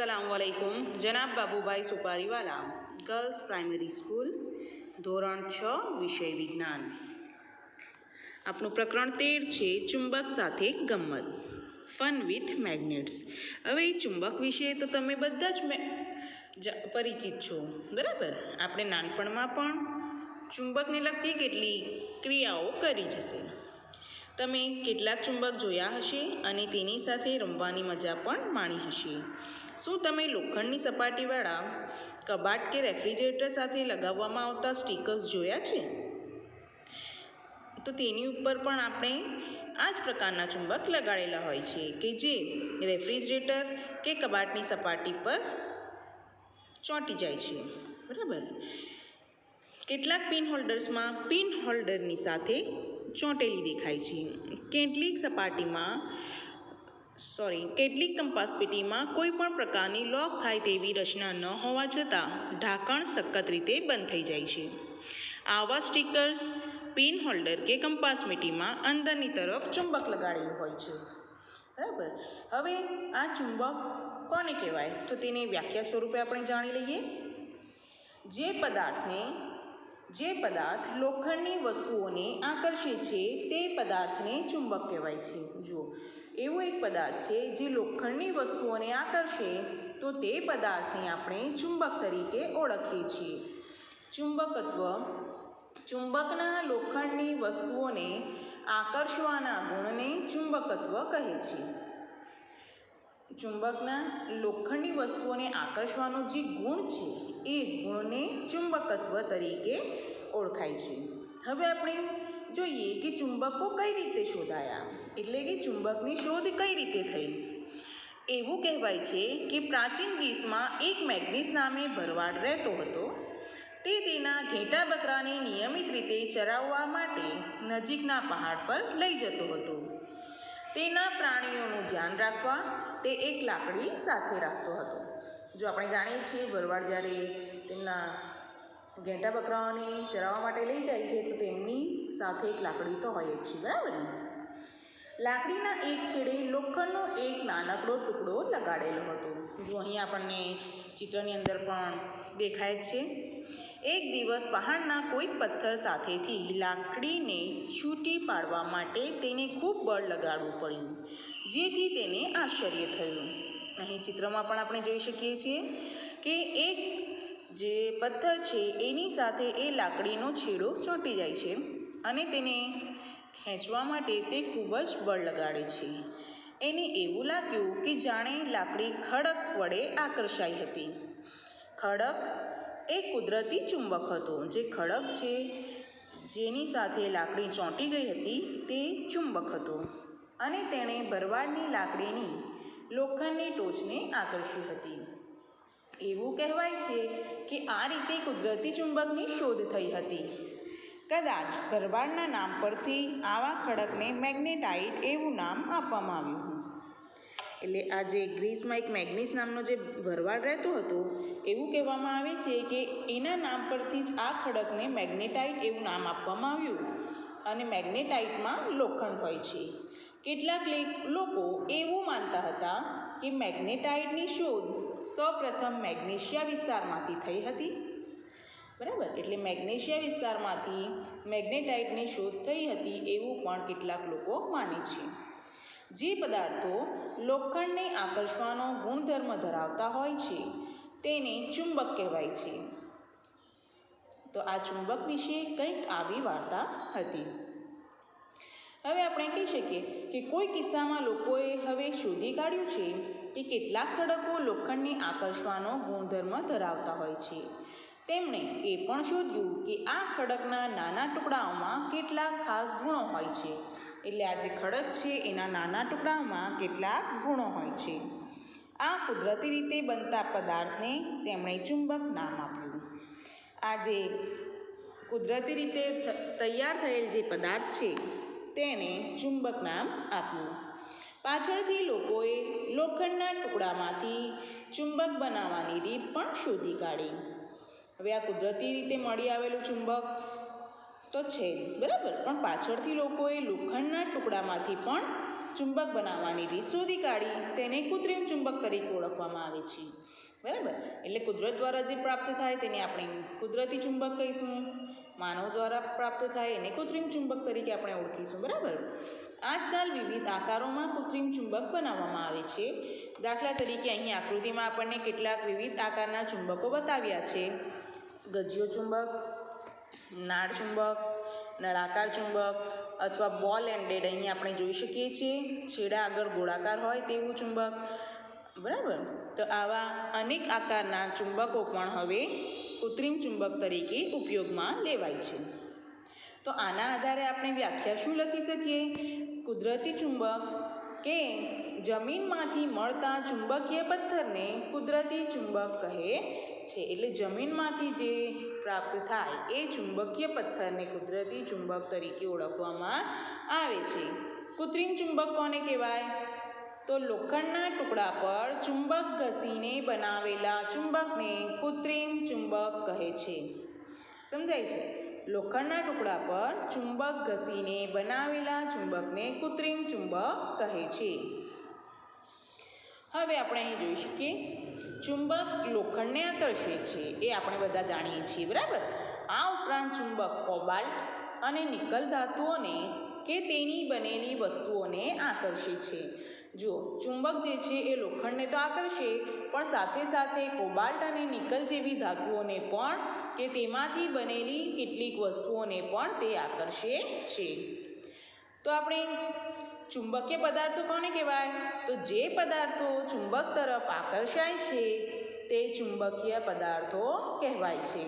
અસલામવાલેકુમ જનાબ Babubhai Suparivala girls primary school ધોરણ છ, વિષય વિજ્ઞાન. આપણું પ્રકરણ તેર છે, ચુંબક સાથે ગમ્મત. ફન વિથ મેગ્નેટ્સ હવે એ ચુંબક વિશે તો તમે બધા જ પરિચિત છો, બરાબર? આપણે નાનપણમાં પણ ચુંબકને લગતી કેટલી ક્રિયાઓ કરી જ હશે તમે કેટલાક ચુંબક જોયા હશે અને તેની સાથે રમવાની મજા પણ માણી હશે. શું તમે લોખંડની સપાટીવાળા કબાટ કે રેફ્રિજરેટર સાથે લગાવવામાં આવતા સ્ટીકર્સ જોયા છે? તો તેની ઉપર પણ આપણે આ જ પ્રકારના ચુંબક લગાડેલા હોય છે કે જે રેફ્રિજરેટર કે કબાટની સપાટી પર ચોંટી જાય છે. બરાબર? કેટલાક પિન હોલ્ડર્સમાં પિન હોલ્ડરની સાથે ચોંટેલી દેખાય છે. કેટલીક સપાટીમાં સોરી કેટલીક કંપાસ પેટીમાં કોઈ પણ પ્રકારની લોક થાય તેવી રચના ન હોવા છતાં, ઢાંકણ સખત રીતે બંધ થઈ જાય છે. આવા સ્ટીકર્સ પિન હોલ્ડર કે કંપાસ પેટીમાં અંદરની તરફ ચુંબક લગાડેલું હોય છે. બરાબર? હવે આ ચુંબક કોને કહેવાય? તો તેની વ્યાખ્યા સ્વરૂપે આપણે જાણી લઈએ. જે પદાર્થને જે પદાર્થ લોખંડની વસ્તુઓને આકર્ષે છે, તે પદાર્થને ચુંબક કહેવાય છે. જુઓ, એવો એક પદાર્થ છે જે લોખંડની વસ્તુઓને આકર્ષે, તો તે પદાર્થને આપણે ચુંબક તરીકે ઓળખીએ છીએ. ચુંબકત્વ, ચુંબકના લોખંડની વસ્તુઓને આકર્ષવાના ગુણને ચુંબકત્વ કહે છે. ચુંબકના લોખંડની વસ્તુઓને આકર્ષવાનો જે ગુણ છે, એ ગુણને ચુંબકત્વ તરીકે ઓળખાય છે. હવે આપણે જોઈએ કે ચુંબકો કઈ રીતે શોધાયા? એટલે કે ચુંબકની શોધ કઈ રીતે થઈ? એવું કહેવાય છે કે પ્રાચીન ગ્રીસમાં એક મેગ્નિસ નામે ભરવાડ રહેતો હતો. તે તેના ઘેટા બકરાને નિયમિત રીતે ચરાવવા માટે નજીકના પહાડ પર લઈ જતો હતો. તેના પ્રાણીઓનું ધ્યાન રાખવા તે એક લાકડી સાથે રાખતો હતો. જો આપણે જાણીએ છીએ, ભરવાડ જ્યારે તેમના ઘેટા બકરાઓને ચરાવવા માટે લઈ જાય છે, તો તેમની સાથે એક લાકડી તો હોય જ છે, બરાબર ને? લાકડીના એક છેડે લોખંડનો એક નાનકડો ટુકડો લગાડેલો હતો. જો અહીં આપણને ચિત્રની અંદર પણ દેખાય છે. એક દિવસ પહાડના કોઈક પથ્થર સાથેથી લાકડીને છૂટી પાડવા માટે તેને ખૂબ બળ લગાડવું પડ્યું, જેથી તેને આશ્ચર્ય થયું. અહીં ચિત્રમાં પણ આપણે જોઈ શકીએ છીએ કે એક જે પથ્થર છે, એની સાથે એ લાકડીનો છેડો ચોંટી જાય છે અને તેને ખેંચવા માટે તે ખૂબ જ બળ લગાડે છે. એને એવું લાગ્યું કે જાણે લાકડી ખડક વડે આકર્ષાઈ હતી. ખડક એ કુદરતી ચુંબક હતો જે ખડક છે, જેની સાથે લાકડી ચોંટી ગઈ હતી, તે ચુંબક હતો. અને તેણે ભરવાડની લાકડીની લોખંડની ટોચને આકર્ષી હતી. એવું કહેવાય છે કે આ રીતે કુદરતી ચુંબકની શોધ થઈ હતી. કદાચ ભરવાડના નામ પરથી આવા ખડકને મેગ્નેટાઇટ એવું નામ આપવામાં આવ્યું એટલે આ જે ગ્રીસમાં એક મેગ્નિસ નામનો જે ભરવાડ રહેતો હતો એવું કહેવામાં આવે છે કે એના નામ પરથી જ આ ખડકને મેગ્નેટાઇટ એવું નામ આપવામાં આવ્યું અને મેગ્નેટાઇટમાં લોખંડ હોય છે. કેટલાક લોકો એવું માનતા હતા કે મેગ્નેટાઇટની શોધ સૌપ્રથમ મેગ્નેશિયા વિસ્તારમાંથી થઈ હતી. બરાબર? એટલે મેગ્નેશિયા વિસ્તારમાંથી મેગ્નેટાઇટની શોધ થઈ હતી એવું પણ કેટલાક લોકો માને છે. જે પદાર્થો લોખંડને આકર્ષવાનો ગુણધર્મ ધરાવતા હોય છે તેને ચુંબક કહેવાય છે. તો આ ચુંબક વિશે કંઈક આવી વાર્તા હતી. હવે આપણે કહી શકીએ કે કોઈ કિસ્સામાં લોકોએ હવે શોધી કાઢ્યું છે કે કેટલાક ખડકો લોખંડને આકર્ષવાનો ગુણધર્મ ધરાવતા હોય છે. તેમણે એ પણ શોધ્યું કે આ ખડકના નાના ટુકડાઓમાં કેટલાક ખાસ ગુણો હોય છે. એટલે આ જે ખડક છે એના નાના ટુકડાઓમાં કેટલાક ગુણો હોય છે. આ કુદરતી રીતે બનતા પદાર્થને તેમણે ચુંબક નામ આપ્યું. આજે કુદરતી રીતે તૈયાર થયેલ જે પદાર્થ છે તેને ચુંબક નામ આપ્યું. પાછળથી લોકોએ લોખંડના ટુકડામાંથી ચુંબક બનાવવાની રીત પણ શોધી કાઢી. હવે આ કુદરતી રીતે મળી આવેલું ચુંબક તો છે બરાબર? પણ પાછળથી લોકોએ લોખંડના ટુકડામાંથી પણ ચુંબક બનાવવાની રીત શોધી કાઢી તેને કૃત્રિમ ચુંબક તરીકે ઓળખવામાં આવે છે. બરાબર? એટલે કુદરત દ્વારા જે પ્રાપ્ત થાય તેને આપણે કુદરતી ચુંબક કહીશું, માનવ દ્વારા પ્રાપ્ત થાય એને કૃત્રિમ ચુંબક તરીકે આપણે ઓળખીશું, બરાબર? આજકાલ વિવિધ આકારોમાં કૃત્રિમ ચુંબક બનાવવામાં આવે છે. દાખલા તરીકે અહીં આકૃતિમાં આપણને કેટલાક વિવિધ આકારના ચુંબકો બતાવ્યા છે. ગજિયો ચુંબક, નાળ ચુંબક, નળાકાર ચુંબક અથવા બોલ એન્ડેડ અહીં આપણે જોઈ શકીએ છીએ. છેડા આગળ ગોળાકાર હોય તેવું ચુંબક. બરાબર? તો આવા અનેક આકારના ચુંબકો પણ હવે કૃત્રિમ ચુંબક તરીકે ઉપયોગમાં લેવાય છે. તો આના આધારે આપણે વ્યાખ્યા શું લખી શકીએ? કુદરતી ચુંબક કે જમીનમાંથી મળતા ચુંબકીય પથ્થરને કુદરતી ચુંબક કહે છે એટલે જમીનમાંથી જે પ્રાપ્ત થાય એ ચુંબકીય પથ્થરને કુદરતી ચુંબક તરીકે ઓળખવામાં આવે છે. કૃત્રિમ ચુંબક કોને કહેવાય? તો લોખંડના ટુકડા પર ચુંબક ઘસીને બનાવેલા ચુંબકને કૃત્રિમ ચુંબક કહે છે. સમજાય છે? લોખંડના ટુકડા પર ચુંબક ઘસીને બનાવેલા ચુંબકને કૃત્રિમ ચુંબક કહે છે. હવે આપણે અહીં જોઈ શકીએ. ચુંબક લોખંડને આકર્ષે છે, એ આપણે બધા જાણીએ છીએ, બરાબર? આ ઉપરાંત ચુંબક કોબાલ્ટ અને નિકલ ધાતુઓને કે તેની બનેલી વસ્તુઓને આકર્ષે છે. જો ચુંબક જે છે એ લોખંડને તો આકર્ષે, પણ સાથે સાથે કોબાલ્ટ અને નિકલ જેવી ધાતુઓને પણ કે તેમાંથી બનેલી કેટલીક વસ્તુઓને પણ તે આકર્ષે છે. તો આપણે ચુંબકીય પદાર્થો કોને કહેવાય? તો જે પદાર્થો ચુંબક તરફ આકર્ષાય છે, તે ચુંબકીય પદાર્થો કહેવાય છે.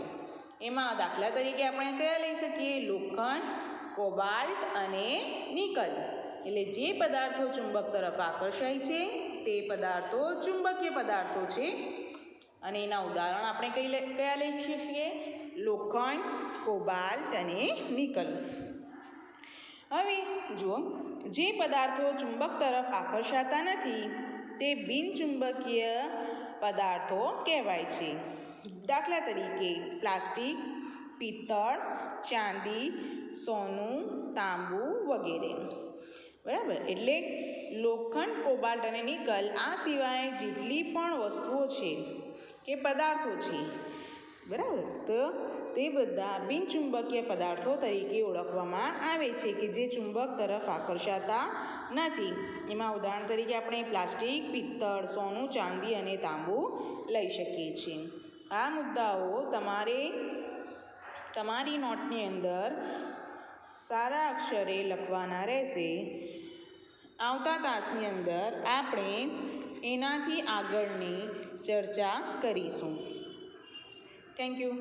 એમાં દાખલા તરીકે આપણે કયા લઈ શકીએ? લોખંડ, કોબાલ્ટ અને નિકલ. એટલે જે પદાર્થો ચુંબક તરફ આકર્ષાય છે, તે પદાર્થો ચુંબકીય પદાર્થો છે. અને એના ઉદાહરણ આપણે કઈ કયા લઈ શકીએ? લોખંડ, કોબાલ્ટ અને નિકલ. હવે જુઓ, જે પદાર્થો ચુંબક તરફ આકર્ષાતા નથી, તે બિનચુંબકીય પદાર્થો કહેવાય છે. દાખલા તરીકે, પ્લાસ્ટિક, પિત્તળ, ચાંદી, સોનું, તાંબુ વગેરે. બરાબર? એટલે લોખંડ, કોબાલ્ટ અને નિકલ આ સિવાય જેટલી પણ વસ્તુઓ છે કે પદાર્થો છે. બરાબર? તો તે બધા બિનચુંબકીય પદાર્થો તરીકે ઓળખવામાં આવે છે કે જે ચુંબક તરફ આકર્ષાતા નથી. એમાં ઉદાહરણ તરીકે આપણે પ્લાસ્ટિક, પિત્તળ, સોનું, ચાંદી અને તાંબુ લઈ શકીએ છીએ. આ મુદ્દાઓ તમારે તમારી નોટની અંદર સારા અક્ષરે લખવાના રહેશે. આવતા તાસની અંદર આપણે એનાથી આગળની ચર્ચા કરીશું. Thank you